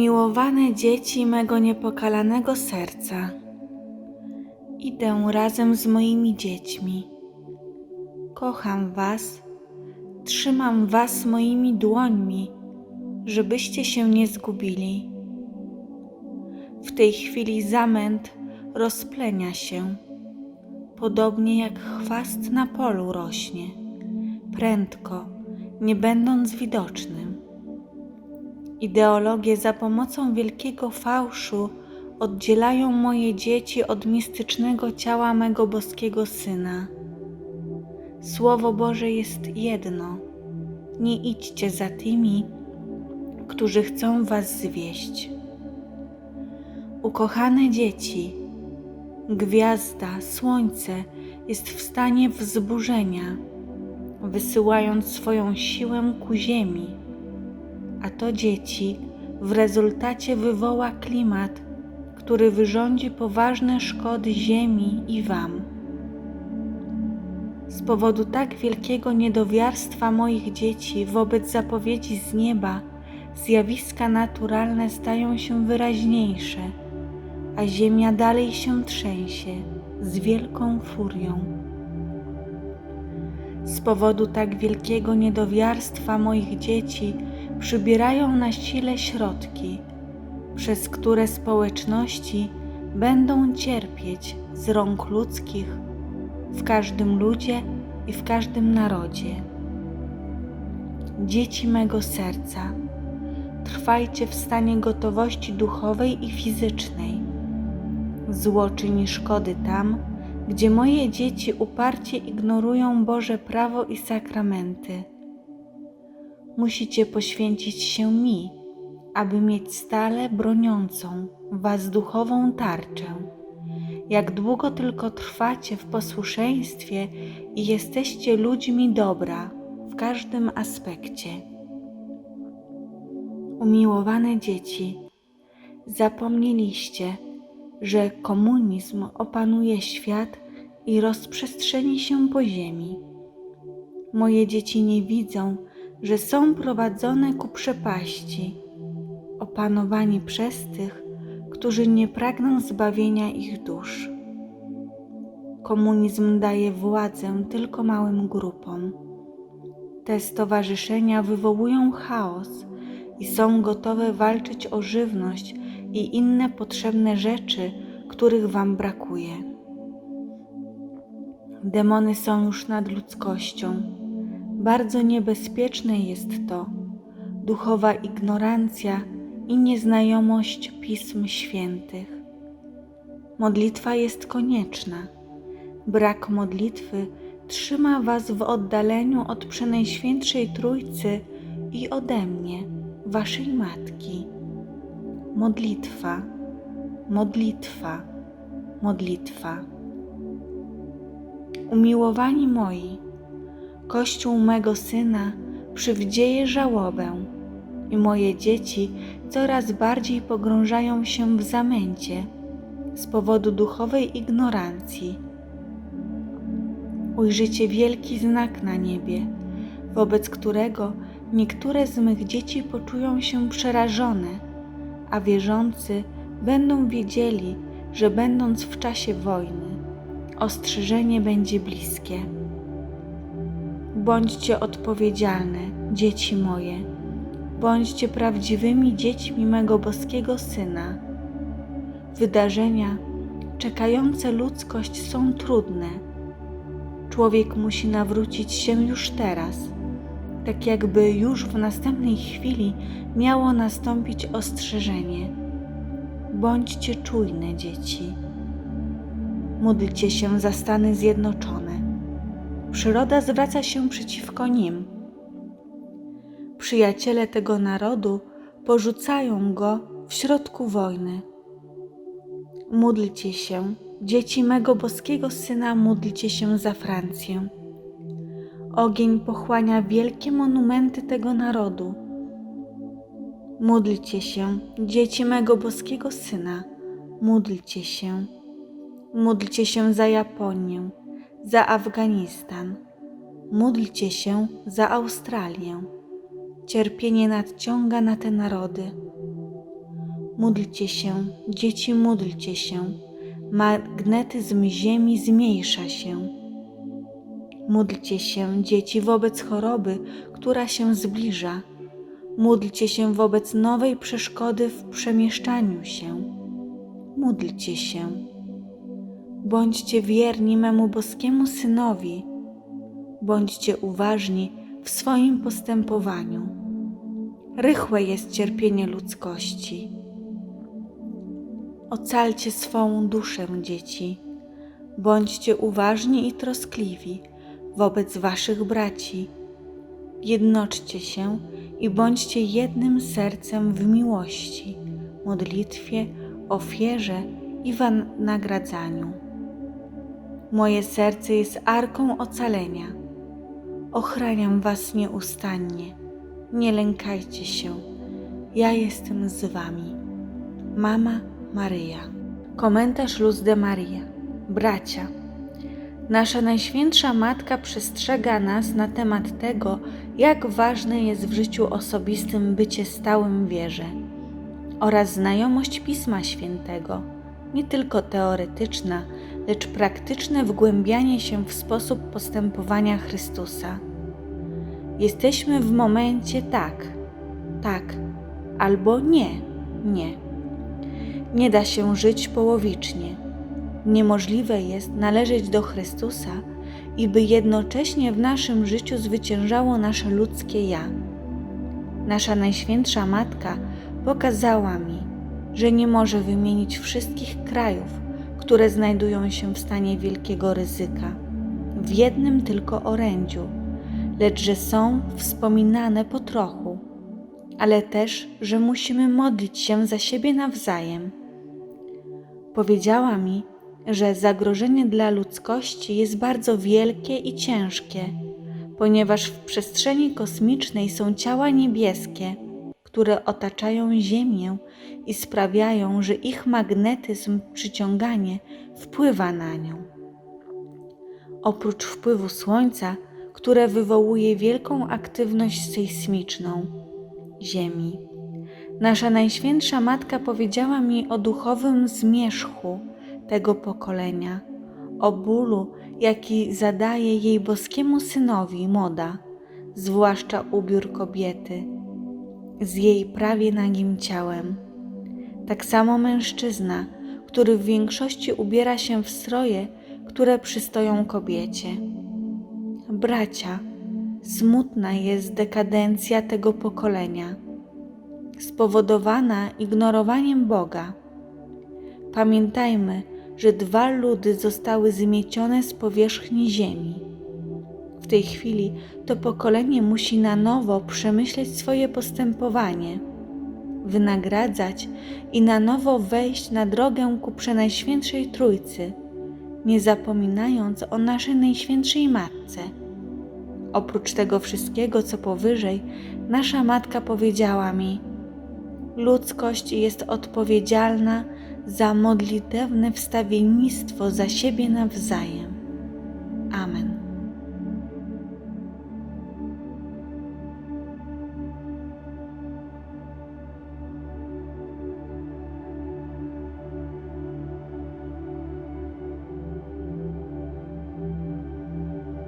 Umiłowane dzieci mego niepokalanego serca, idę razem z moimi dziećmi. Kocham Was, trzymam Was moimi dłońmi, żebyście się nie zgubili. W tej chwili zamęt rozplenia się, podobnie jak chwast na polu rośnie, prędko, nie będąc widocznym. Ideologie za pomocą wielkiego fałszu oddzielają moje dzieci od mistycznego ciała mego boskiego Syna. Słowo Boże jest jedno. Nie idźcie za tymi, którzy chcą was zwieść. Ukochane dzieci, gwiazda, słońce jest w stanie wzburzenia, wysyłając swoją siłę ku ziemi a to dzieci w rezultacie wywoła klimat, który wyrządzi poważne szkody Ziemi i Wam. Z powodu tak wielkiego niedowiarstwa moich dzieci wobec zapowiedzi z nieba, zjawiska naturalne stają się wyraźniejsze, a Ziemia dalej się trzęsie z wielką furią. Z powodu tak wielkiego niedowiarstwa moich dzieci, przybierają na sile środki, przez które społeczności będą cierpieć z rąk ludzkich w każdym ludzie i w każdym narodzie. Dzieci mego serca, trwajcie w stanie gotowości duchowej i fizycznej. Zło czyni szkody tam, gdzie moje dzieci uparcie ignorują Boże prawo i sakramenty musicie poświęcić się mi, aby mieć stale broniącą was duchową tarczę. Jak długo tylko trwacie w posłuszeństwie i jesteście ludźmi dobra w każdym aspekcie. Umiłowane dzieci, zapomnieliście, że komunizm opanuje świat i rozprzestrzeni się po ziemi. Moje dzieci nie widzą, że są prowadzone ku przepaści, opanowani przez tych, którzy nie pragną zbawienia ich dusz. Komunizm daje władzę tylko małym grupom. Te stowarzyszenia wywołują chaos i są gotowe walczyć o żywność i inne potrzebne rzeczy, których Wam brakuje. Demony są już nad ludzkością bardzo niebezpieczne jest to duchowa ignorancja i nieznajomość pism świętych. Modlitwa jest konieczna. Brak modlitwy trzyma Was w oddaleniu od Przenajświętszej Trójcy i ode mnie, Waszej Matki. Modlitwa, modlitwa, modlitwa. Umiłowani moi, Kościół mego syna przywdzieje żałobę i moje dzieci coraz bardziej pogrążają się w zamęcie z powodu duchowej ignorancji. Ujrzycie wielki znak na niebie, wobec którego niektóre z mych dzieci poczują się przerażone, a wierzący będą wiedzieli, że będąc w czasie wojny, ostrzeżenie będzie bliskie. Bądźcie odpowiedzialne, dzieci moje. Bądźcie prawdziwymi dziećmi mego boskiego Syna. Wydarzenia czekające ludzkość są trudne. Człowiek musi nawrócić się już teraz, tak jakby już w następnej chwili miało nastąpić ostrzeżenie. Bądźcie czujne, dzieci. Módlcie się za Stany Zjednoczone przyroda zwraca się przeciwko nim. Przyjaciele tego narodu porzucają go w środku wojny. Módlcie się, dzieci mego boskiego syna, módlcie się za Francję. Ogień pochłania wielkie monumenty tego narodu. Módlcie się, dzieci mego boskiego syna, módlcie się. Módlcie się za Japonię za Afganistan. Módlcie się za Australię. Cierpienie nadciąga na te narody. Módlcie się, dzieci, módlcie się. Magnetyzm Ziemi zmniejsza się. Módlcie się, dzieci, wobec choroby, która się zbliża. Módlcie się wobec nowej przeszkody w przemieszczaniu się. Módlcie się. Bądźcie wierni memu boskiemu synowi. Bądźcie uważni w swoim postępowaniu. Rychłe jest cierpienie ludzkości. Ocalcie swą duszę, dzieci. Bądźcie uważni i troskliwi wobec waszych braci. Jednoczcie się i bądźcie jednym sercem w miłości, modlitwie, ofierze i w nagradzaniu. Moje serce jest arką ocalenia. Ochraniam was nieustannie. Nie lękajcie się. Ja jestem z wami. Mama Maryja. Komentarz Luz de Maria. Bracia. Nasza Najświętsza Matka przestrzega nas na temat tego, jak ważne jest w życiu osobistym bycie stałym wierze oraz znajomość Pisma Świętego, nie tylko teoretyczna, lecz praktyczne wgłębianie się w sposób postępowania Chrystusa. Jesteśmy w momencie tak, tak, albo nie, nie. Nie da się żyć połowicznie. Niemożliwe jest należeć do Chrystusa i by jednocześnie w naszym życiu zwyciężało nasze ludzkie ja. Nasza Najświętsza Matka pokazała mi, że nie może wymienić wszystkich krajów, które znajdują się w stanie wielkiego ryzyka, w jednym tylko orędziu, lecz że są wspominane po trochu, ale też, że musimy modlić się za siebie nawzajem. Powiedziała mi, że zagrożenie dla ludzkości jest bardzo wielkie i ciężkie, ponieważ w przestrzeni kosmicznej są ciała niebieskie, które otaczają Ziemię i sprawiają, że ich magnetyzm, przyciąganie wpływa na nią. Oprócz wpływu Słońca, które wywołuje wielką aktywność sejsmiczną Ziemi. Nasza Najświętsza Matka powiedziała mi o duchowym zmierzchu tego pokolenia, o bólu, jaki zadaje jej boskiemu synowi moda, zwłaszcza ubiór kobiety, z jej prawie nagim ciałem. Tak samo mężczyzna, który w większości ubiera się w stroje, które przystoją kobiecie. Bracia, smutna jest dekadencja tego pokolenia, spowodowana ignorowaniem Boga. Pamiętajmy, że dwa ludy zostały zmiecione z powierzchni ziemi. Tej chwili to pokolenie musi na nowo przemyśleć swoje postępowanie, wynagradzać i na nowo wejść na drogę ku Przenajświętszej Trójcy, nie zapominając o naszej Najświętszej Matce. Oprócz tego wszystkiego, co powyżej, nasza Matka powiedziała mi: Ludzkość jest odpowiedzialna za modlitewne wstawiennictwo za siebie nawzajem.